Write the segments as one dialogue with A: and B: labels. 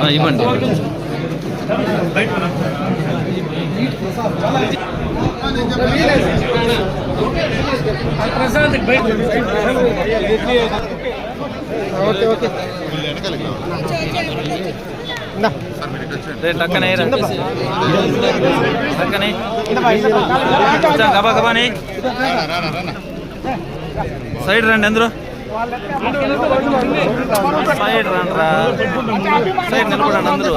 A: ఆ, ఇవ్వండి
B: okay okay.
A: రే టక్కనే గబా గబాని సైడ్ రండి అందరూ. సైడ్ రండి రా. సైడ్ నిలబడండి అందరూ.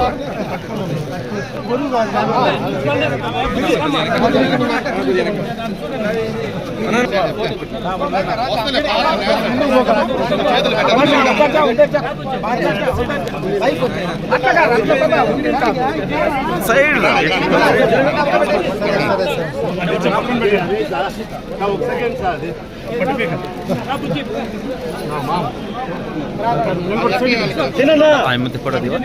A: సైడ్ ఆయన ఆయమ్మతి ఫోటో దివా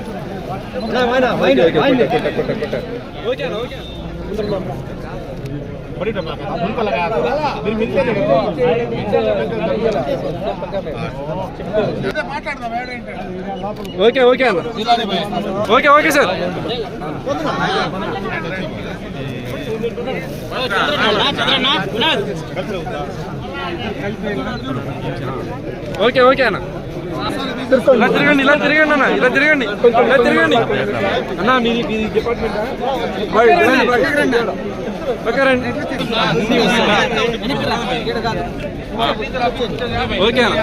B: ఓకే ఓకే అన్న. Okay okay sir. Okay okay అన్న. ఇలా తిరగండి ఇలా తిరగండి అన్న ఇలా తిరగండి ఇలా తిరగండి. అన్న మీది మీది డిపార్ట్మెంట్ ఓకే రండి. ఓకే అన్న.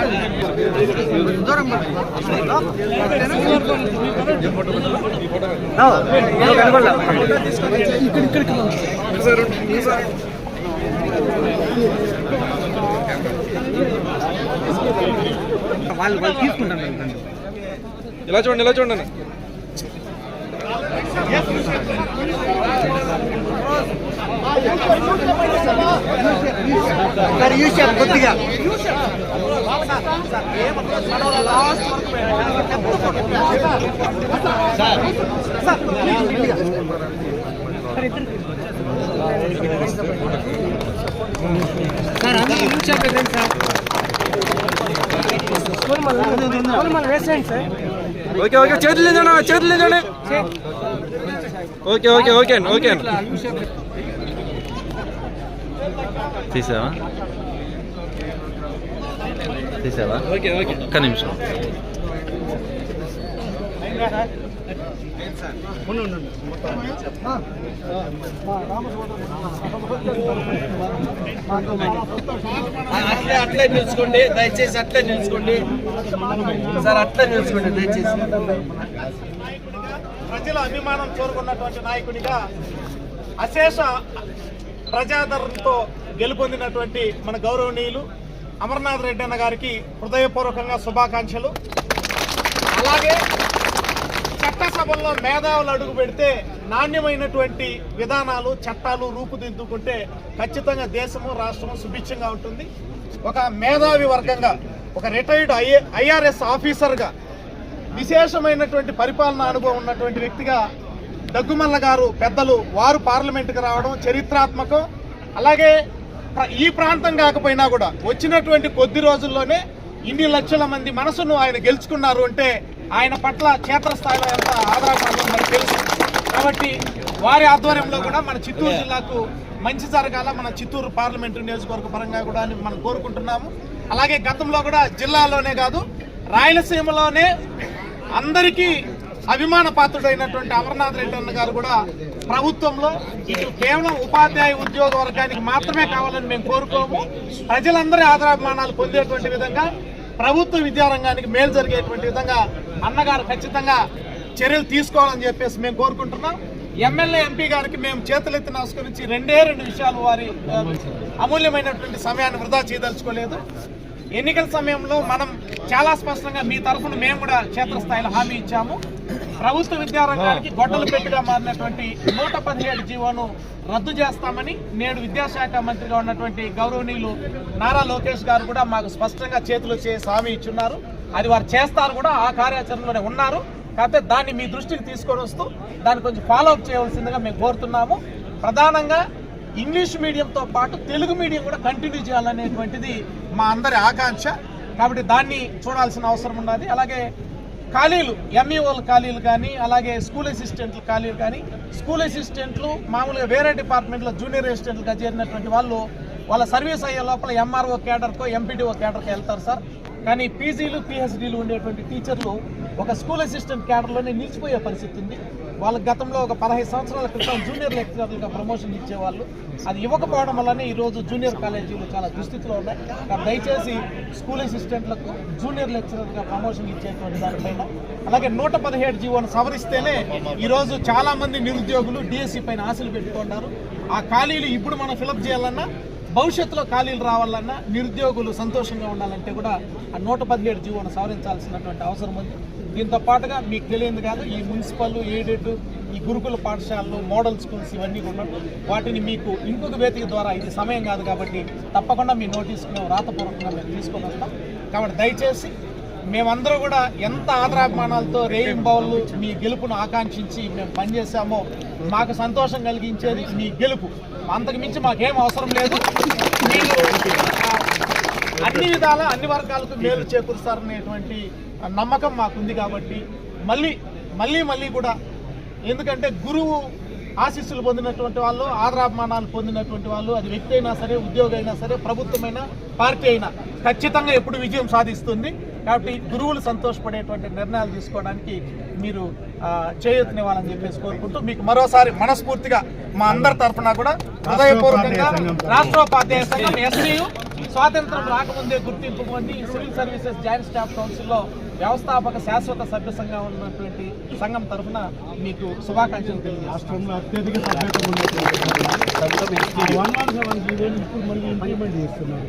C: వాళ్ళు వాళ్ళు తీసుకుంటాను
B: ఇలా చూడండి ఇలా చూడండి
C: కొద్దిగా. సార్ అందరూ యూజ్ సార్.
B: ఓకే ఓకే చేతులు నించండి చేతులు నించండి ఓకే ఓకే ఓకే అండి ఓకే. అండి
A: తీసావా? తీసావా?
B: Okay okay.
A: ఒక్క నిమిషం.
C: అట్లే అట్లే నిలుచుకోండి. దయచేసి అట్లే నిలుచుకోండి. సార్ అట్లే నిలుచుకోండి దయచేసి.
D: ప్రజల అభిమానం కోరుకున్నటువంటి నాయకుడిగా అశేష ప్రజాదరణతో గెలుపొందినటువంటి మన గౌరవనీయులు అమర్నాథ్ రెడ్డి అన్న గారికి హృదయపూర్వకంగా శుభాకాంక్షలు. అలాగే చట్టసభల్లో మేధావులు అడుగు పెడితే నాణ్యమైనటువంటి విధానాలు చట్టాలు రూపుదిద్దుకుంటే ఖచ్చితంగా దేశము రాష్ట్రము సుభిక్షంగా ఉంటుంది. ఒక మేధావి వర్గంగా ఒక రిటైర్డ్ ఐఏ ఐఆర్ఎస్ ఆఫీసర్గా విశేషమైనటువంటి పరిపాలనా అనుభవం ఉన్నటువంటి వ్యక్తిగా దగ్గుమల్ల గారు పెద్దలు వారు పార్లమెంటుకు రావడం చరిత్రాత్మకం. అలాగే ఈ ప్రాంతం కాకపోయినా కూడా వచ్చినటువంటి కొద్ది రోజుల్లోనే ఇన్ని లక్షల మంది మనసును ఆయన గెలుచుకున్నారు అంటే ఆయన పట్ల క్షేత్రస్థాయిలో ఎంత ఆదరణ మనకు తెలుసు. కాబట్టి వారి ఆధ్వర్యంలో కూడా మన చిత్తూరు జిల్లాకు మంచి జరగాల. మన చిత్తూరు పార్లమెంటు నియోజకవర్గ పరంగా కూడా అని మనం కోరుకుంటున్నాము. అలాగే గతంలో కూడా జిల్లాలోనే కాదు రాయలసీమలోనే అందరికీ అభిమాన పాత్రుడైనటువంటి అమర్నాథ్ రెడ్డి అన్న గారు కూడా ప్రభుత్వంలో ఇటు కేవలం ఉపాధ్యాయ ఉద్యోగ వర్గానికి మాత్రమే కావాలని మేము కోరుకోము. ప్రజలందరి ఆదరాభిమానాలు పొందేటువంటి విధంగా ప్రభుత్వ విద్యారంగానికి మేలు జరిగేటువంటి విధంగా అన్నగారు ఖచ్చితంగా చర్యలు తీసుకోవాలని చెప్పేసి మేము కోరుకుంటున్నాం. ఎమ్మెల్యే ఎంపీ గారికి మేము చేతులెత్తి నమస్కరించి రెండే రెండు విషయాలు వారి అమూల్యమైనటువంటి సమయాన్ని వృధా చేయదలుచుకోలేదు. ఎన్నికల సమయంలో మనం చాలా స్పష్టంగా మీ తరఫున మేము కూడా క్షేత్రస్థాయిలో హామీ ఇచ్చాము. ప్రభుత్వ విద్యారంగానికి గొడ్డలు పెట్టుగా మారినటువంటి నూట పదిహేడు జీవోను రద్దు చేస్తామని నేడు విద్యాశాఖ మంత్రిగా ఉన్నటువంటి గౌరవనీయులు నారా లోకేష్ గారు కూడా మాకు స్పష్టంగా చేతులు చేసి హామీ ఇచ్చున్నారు. అది వారు చేస్తారు కూడా ఆ కార్యాచరణలోనే ఉన్నారు. కాకపోతే దాన్ని మీ దృష్టికి తీసుకొని వస్తూ దాన్ని కొంచెం ఫాలో అప్ చేయవలసిందిగా మేము కోరుతున్నాము. ప్రధానంగా ఇంగ్లీష్ మీడియంతో పాటు తెలుగు మీడియం కూడా కంటిన్యూ చేయాలనేటువంటిది మా అందరి ఆకాంక్ష. కాబట్టి దాన్ని చూడాల్సిన అవసరం ఉన్నది. అలాగే ఖాళీలు ఎంఈఓల ఖాళీలు కానీ అలాగే స్కూల్ అసిస్టెంట్ల ఖాళీలు కానీ స్కూల్ అసిస్టెంట్లు మామూలుగా వేరే డిపార్ట్మెంట్లో జూనియర్ అసిస్టెంట్లుగా చేరినటువంటి వాళ్ళు వాళ్ళ సర్వీస్ అయ్యే లోపల ఎంఆర్ఓ కేడర్కో ఎంపీడీఓ కేడర్కి వెళ్తారు సార్. కానీ పీజీలు పిహెచ్డీలు ఉండేటువంటి టీచర్లు ఒక స్కూల్ అసిస్టెంట్ క్యాడర్లోనే నిలిచిపోయే పరిస్థితి ఉంది. వాళ్ళకి గతంలో ఒక పదహైదు సంవత్సరాల క్రితం జూనియర్ లెక్చరర్లుగా ప్రమోషన్ ఇచ్చేవాళ్ళు. అది ఇవ్వకపోవడం వల్లనే ఈరోజు జూనియర్ కాలేజీలు చాలా దుస్థితిలో ఉన్నాయి. దయచేసి స్కూల్ అసిస్టెంట్లకు జూనియర్ లెక్చరర్గా ప్రమోషన్ ఇచ్చేటువంటి దానిపైన అలాగే నూట పదిహేడు జీవోను సవరిస్తేనే ఈరోజు చాలామంది నిరుద్యోగులు డిఎస్సి పైన ఆశలు పెట్టుకున్నారు. ఆ ఖాళీలు ఇప్పుడు మనం ఫిలప్ చేయాలన్నా భవిష్యత్తులో ఖాళీలు రావాలన్నా నిరుద్యోగులు సంతోషంగా ఉండాలంటే కూడా ఆ నూట పదిహేడు జీవోను సవరించాల్సినటువంటి అవసరం ఉంది. దీంతో పాటుగా మీకు తెలియదు కాదు ఈ మున్సిపల్ ఎయిడెడ్ ఈ గురుకుల పాఠశాలలు మోడల్ స్కూల్స్ ఇవన్నీ కూడా వాటిని మీకు ఇంకొక వేదిక ద్వారా ఇది సమయం కాదు కాబట్టి తప్పకుండా మీ నోటీస్కి మేము రాతపూర్వకంగా మేము తీసుకొని వస్తాం. కాబట్టి దయచేసి మేమందరూ కూడా ఎంత ఆదరాభిమానాలతో రేయింబావులు మీ గెలుపును ఆకాంక్షించి మేము పనిచేసామో మాకు సంతోషం కలిగించేది మీ గెలుపు. అంతకు మించి మాకేం అవసరం లేదు. మీరు అన్ని విధాల అన్ని వర్గాలకు మేలు చేకూరుస్తారనేటువంటి నమ్మకం మాకుంది కాబట్టి మళ్ళీ మళ్ళీ మళ్ళీ కూడా ఎందుకంటే గురువు ఆశీస్సులు పొందినటువంటి వాళ్ళు ఆదరాభిమానాలు పొందినటువంటి వాళ్ళు అది వ్యక్తి అయినా సరే ఉద్యోగి అయినా సరే ప్రభుత్వమైనా పార్టీ అయినా ఖచ్చితంగా ఎప్పుడు విజయం సాధిస్తుంది. కాబట్టి గురువులు సంతోషపడేటువంటి నిర్ణయాలు తీసుకోవడానికి మీరు ఆ, చెప్పేసి కోరుకుంటూ మీకు మరోసారి మనస్ఫూర్తిగా మా అందరి తరఫున కూడా హృదయపూర్వకంగా రాష్ట్రోపాధ్యాయ సంఘం ఎస్సీయు స్వాతంత్రం రాకముందే గుర్తింపు పొంది సివిల్ సర్వీసెస్ జాయింట్ స్టాఫ్ కౌన్సిల్లో వ్యవస్థాపక శాశ్వత సభ్య సంఘం ఉన్నటువంటి సంఘం తరఫున మీకు శుభాకాంక్షలు
E: రాష్ట్రంలో అత్యధిక చేస్తున్నారు